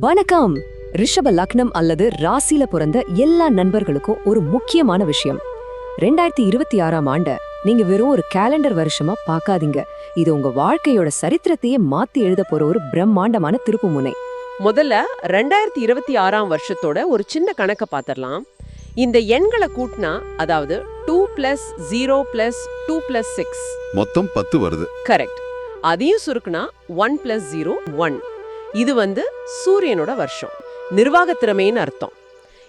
வணக்கம். ரிஷப லக்னம் அல்லது ராசில பிறந்த எல்லா நண்பர்களுக்கும் ஒரு முக்கியமான விஷயம். ரெண்டாயிரத்தி இருபத்தி ஆறாம் ஆண்ட நீங்க வெறும் ஒரு கேலண்டர் வருஷமா பார்க்காதீங்க. இது உங்க வாழ்க்கையோட சரித்திரத்தையே மாத்தி எழுத போற ஒரு பிரம்மாண்டமான திருப்புமுனை. முதல்ல ரெண்டாயிரத்தி இருபத்தி ஆறாம் வருஷத்தோட ஒரு சின்ன கணக்க பாத்திரலாம் இந்த எண்களை கூட்டினா அதாவது two plus zero plus two plus six மொத்தம் பத்து வருது. கரெக்ட் அதையும் சுருக்குனா ஒன் பிளஸ் ஜீரோ ஒன் இது வந்து சூரியனோட வருஷம். நிர்வாக திறமைன்னு அர்த்தம்.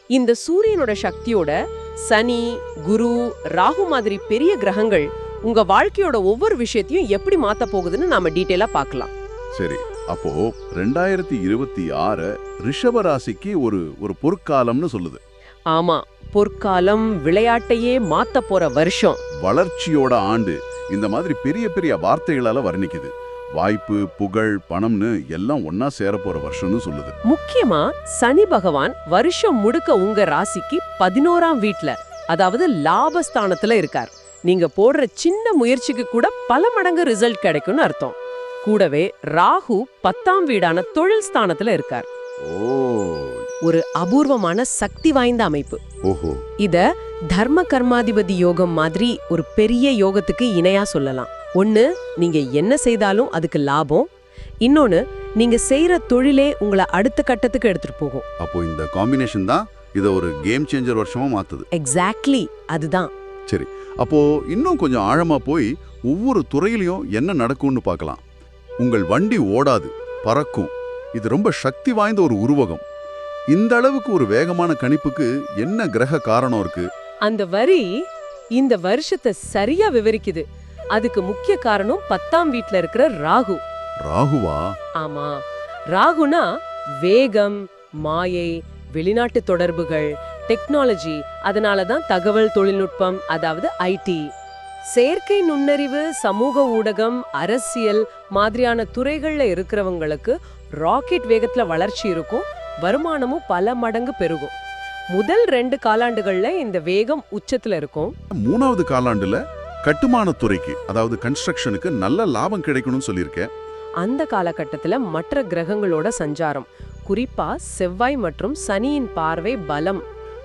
இந்த சூரியனோட சக்தியோட சனி குரு ராகு மாதிரி பெரிய கிரகங்கள் உங்க வாழ்க்கையோட ஒவ்வொரு விஷயத்தையும் எப்படி மாத்த போகுதுன்னு நாம டீட்டெயிலா பார்க்கலாம். சரி அப்போ ரெண்டாயிரத்தி இருபத்தி ஆறு ரிஷப ராசிக்கு ஒரு ஒரு பொற்காலம்னு சொல்லுது. ஆமா பொற்காலம் விளையாட்டையே மாத்த போற வருஷம். வளர்ச்சியோட ஆண்டு. இந்த மாதிரி பெரிய பெரிய வார்த்தைகளால வர்ணிக்குது. வாய்ப்பு புகழ் பணம்னு எல்லாம் ஒன்னா சேர போற வருஷம்னு சொல்லுது. முக்கியமா சனி பகவான் வருஷம் முழுக்க உங்க ராசிக்கு பதினோராம் வீட்ல அதாவது லாபஸ்தானத்துல இருக்கார். நீங்க போடுற சின்ன முயற்சிக்கு கூட பல மடங்கு ரிசல்ட் கிடைக்கும்னு அர்த்தம். கூடவே ராகு பத்தாம் வீடான தொழில் ஸ்தானத்துல இருக்கார். ஓ. ஒரு அபூர்வமான சக்தி வாய்ந்த அமைப்பு. இத தர்ம கர்மாதிபதி யோகம் மாதிரி ஒரு பெரிய யோகத்துக்கு இணையா சொல்லலாம். ஒண்ணு நீங்க என்ன செய்தாலும் அதுக்கு லாபம். இன்னொன்னு நீங்க செய்யற தொழிலே உங்களை அடுத்த கட்டத்துக்கு எடுத்துட்டு போகும். அப்போ இந்த காம்பினேஷன் தான் இத ஒரு கேம் சேஞ்சர் வருஷமா மாத்துது. எக்ஸாக்ட்லி அதுதான். சரி அப்போ இன்னும் கொஞ்சம் ஆழமா போய் ஒவ்வொரு துறையிலையும் என்ன நடக்கும்னு பார்க்கலாம். உங்கள் வண்டி ஓடாது பறக்கும். இது ரொம்ப சக்தி வாய்ந்த ஒரு உருவகம். இந்த அளவுக்கு ஒரு வேகமான கணிப்புக்கு என்ன கிரக காரணம் இருக்கு? அந்த வரி இந்த வருஷத்தை சரியா விவரிக்குது. அதுக்கு முக்கிய காரணம் பத்தாம் வீட்ல இருக்கிற ராகு. ராகுவா? ஆமா. ராகுனா வேகம் மாயை வெளிநாட்டு தொடர்புகள் டெக்னாலஜி அதனால தான் தகவல் தொழில்நுட்பம் அதாவது ஐடி. செயற்கை நுண்ணறிவு சமூக ஊடகம் அரசியல் மாதிரியான துறைகள்ல இருக்கிறவங்களுக்கு ராக்கெட் வேகத்துல வளர்ச்சி இருக்கும் வருமானமும் பல மடங்கு பெருகும். முதல் ரெண்டு காலாண்டுகள்ல இந்த வேகம் உச்சத்துல இருக்கும். மூணாவது காலாண்டுல கட்டுமானத் துறைக்கு அதாவது கன்ஸ்ட்ரக்ஷனுக்கு நல்ல லாபம் கிடைக்கணும்னு சொல்லியிருக்கேன். அந்த காலகட்டத்துல மற்ற கிரகங்களோட சஞ்சாரம் குறிப்பா செவ்வாய் மற்றும் சனியின் பார்வை பலம்.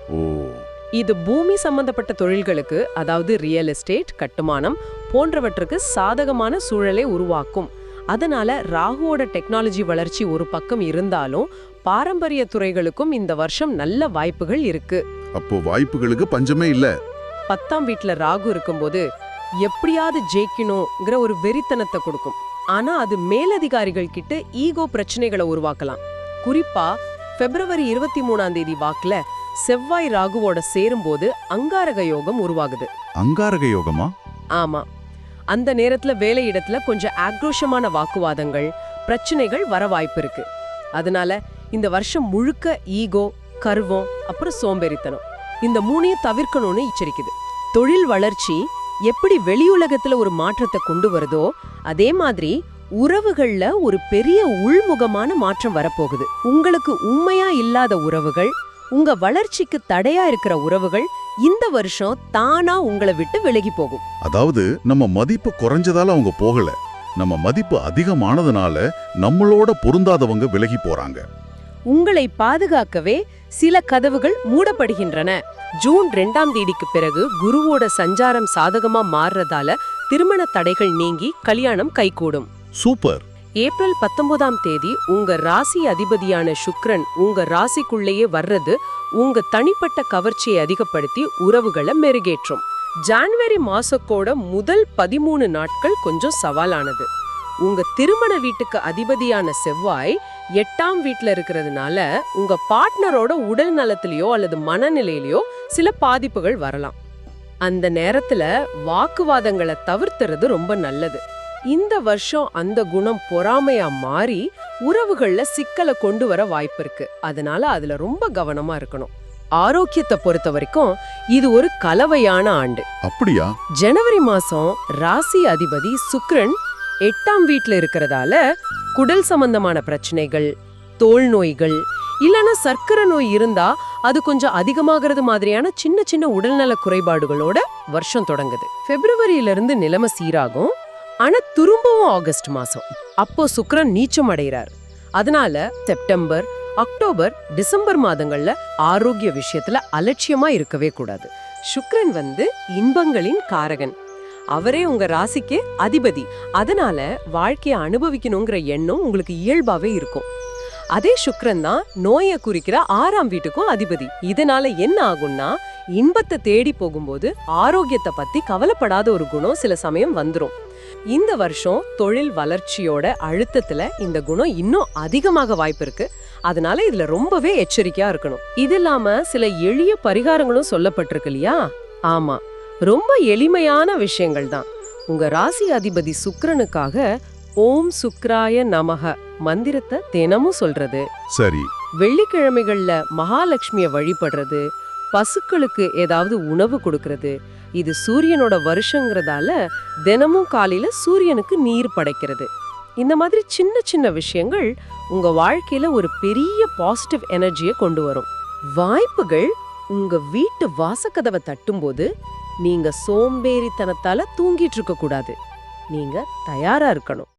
ஓ. இது பூமி சம்பந்தப்பட்ட தொழில்களுக்கு அதாவது ரியல் எஸ்டேட் கட்டுமானம் போன்றவற்றுக்கு சாதகமான சூழலை உருவாக்கும். அதனால ராகுவோட டெக்னாலஜி வளர்ச்சி ஒரு பக்கம் இருந்தாலும் பாரம்பரிய துறைகளுக்கும் இந்த வருஷம் நல்ல வாய்ப்புகள் இருக்கு. அப்போ வாய்ப்புகளுக்கு பஞ்சமே இல்ல. பத்தாம் வீட்ல ராகு இருக்கும்போது எப்படியாவது ஜெயிக்கணுங்கிற ஒரு வெறித்தனத்தை கொடுக்கும். ஆனா அது மேலதிகாரிகள் கிட்ட ஈகோ பிரச்சனைகளை உருவாக்கலாம். குறிப்பா பிப்ரவரி இருபத்தி மூணாம் தேதி வாக்குல செவ்வாய் ராகுவோட சேரும்போது அங்காரக யோகம் உருவாகுது. அங்காரக யோகமா? ஆமா. அந்த நேரத்துல வேலையிடத்துல கொஞ்சம் ஆக்ரோஷமான வாக்குவாதங்கள் பிரச்சனைகள் வர வாய்ப்பு இருக்கு. அதனால இந்த வருஷம் முழுக்க ஈகோ கர்வம் அப்புறம் சோம்பேறித்தனம். இந்த மூணையும் தவிர்க்கணும்னு எச்சரிக்குது. தொழில் வளர்ச்சி எப்படி வெளியுலகத்துல ஒரு மாற்றத்தை கொண்டு வருதோ அதே மாதிரி உறவுகள்ல ஒரு பெரிய உள்முகமான மாற்றம் வரப்போகுது. உங்களுக்கு உண்மையா இல்லாத உறவுகள் உங்க வளர்ச்சிக்கு தடையா இருக்கிற உறவுகள் இந்த வருஷம் தானா உங்களை விட்டு விலகி போகும். அதாவது நம்ம மதிப்பு குறைஞ்சதால அவங்க போகல. நம்ம மதிப்பு அதிகமானதுனால நம்மளோட பொருந்தாதவங்க விலகி போறாங்க. உங்களை பாதுகாக்கவே சில கதவுகள் மூடப்படுகின்றன. ஜூன் ரெண்டாம் தேதிக்கு பிறகு குருவோட சஞ்சாரம் சாதகமா மாறுறதால திருமண தடைகள் நீங்கி கல்யாணம் கைகூடும். சூப்பர். ஏப்ரல் பத்தொன்பதாம் தேதி உங்க ராசி அதிபதியான சுக்ரன் உங்க ராசிக்குள்ளேயே வர்றது உங்க தனிப்பட்ட கவர்ச்சியை அதிகப்படுத்தி உறவுகளை மெருகேற்றும். ஜான்வரி மாசக்கோட முதல் பதிமூணு நாட்கள் கொஞ்சம் சவாலானது. உங்க திருமண வீட்டுக்கு அதிபதியான செவ்வாய் எட்டாம் வீட்ல இருக்கிறதுனால உங்க பார்ட்னரோட உடல் நலத்திலயோ அல்லது மனநிலையிலயோ சில பாதிப்புகள் வரலாம். அந்த நேரத்துல வாக்குவாதங்களை தவிர்த்துறது ரொம்ப நல்லது. இந்த வருஷம் அந்த குணம் பொறாமையா மாறி உறவுகள்ல சிக்கலை கொண்டு வர வாய்ப்பு இருக்கு. அதனால அதுல ரொம்ப கவனமா இருக்கணும். ஆரோக்கியத்தை பொறுத்த வரைக்கும் இது ஒரு கலவையான ஆண்டு. அப்படியா? ஜனவரி மாசம் ராசி அதிபதி சுக்கிரன் எட்டாம் வீட்டில் இருக்கிறதால குடல் சம்பந்தமான பிரச்சனைகள் தோல் நோய்கள் இல்லனா சர்க்கரை நோய் இருந்தா அது கொஞ்சம் அதிகமாகிறது மாதிரியான சின்ன சின்ன உடல்நல குறைபாடுகளோட வருஷம் தொடங்குது. பிப்ரவரியிலிருந்து நிலைமை சீராகும். ஆனா திரும்பவும் ஆகஸ்ட் மாசம். அப்போ சுக்கரன் நீச்சம் அடைகிறார். அதனால செப்டம்பர் அக்டோபர் டிசம்பர் மாதங்கள்ல ஆரோக்கிய விஷயத்துல அலட்சியமா இருக்கவே கூடாது. சுக்ரன் வந்து இன்பங்களின் காரகன். அவரே உங்க ராசிக்கு அதிபதி. அதனால வாழ்க்கையை அனுபவிக்கணுங்கிற எண்ணம் உங்களுக்கு இயல்பாவே இருக்கும். அதே சுக்ரன் தான் நோயை குறிக்கிற ஆறாம் வீட்டுக்கும் அதிபதி. இதனால என்ன ஆகும்னா இன்பத்தை தேடி போகும்போது ஆரோக்கியத்தை பத்தி கவலைப்படாத ஒரு குணம் சில சமயம் வந்துரும். இந்த வருஷம் தொழில் வளர்ச்சியோட அழுத்தத்துல இந்த குணம் இன்னும் அதிகமாக வாய்ப்பு இருக்கு. அதனால இதுல ரொம்பவே எச்சரிக்கையா இருக்கணும். இது இல்லாம சில எளிய பரிகாரங்களும் சொல்லப்பட்டிருக்கு இல்லையா? ஆமா. ரொம்ப எளிமையான விஷயங்கள் தான். உங்க ராசி அதிபதி சுக்கிரனுக்காக ஓம் சுக்ராய நமக மந்திரத்தை தினமும் சொல்றது. சரி. வெள்ளிக்கிழமைகள்ல மகாலட்சுமிய வழிபடுறது பசுக்களுக்கு ஏதாவது உணவு கொடுக்கறது இது சூரியனோட வருஷங்கிறதால தினமும் காலையில சூரியனுக்கு நீர் படைக்கிறது. இந்த மாதிரி சின்ன சின்ன விஷயங்கள் உங்க வாழ்க்கையில ஒரு பெரிய பாசிட்டிவ் எனர்ஜியை கொண்டு வரும். வாய்ப்புகள் உங்க வீட்டு வாசக்கதவை தட்டும்போது நீங்க சோம்பேறித்தனத்தால தூங்கிட்டு இருக்க கூடாது நீங்க தயாரா இருக்கணும்.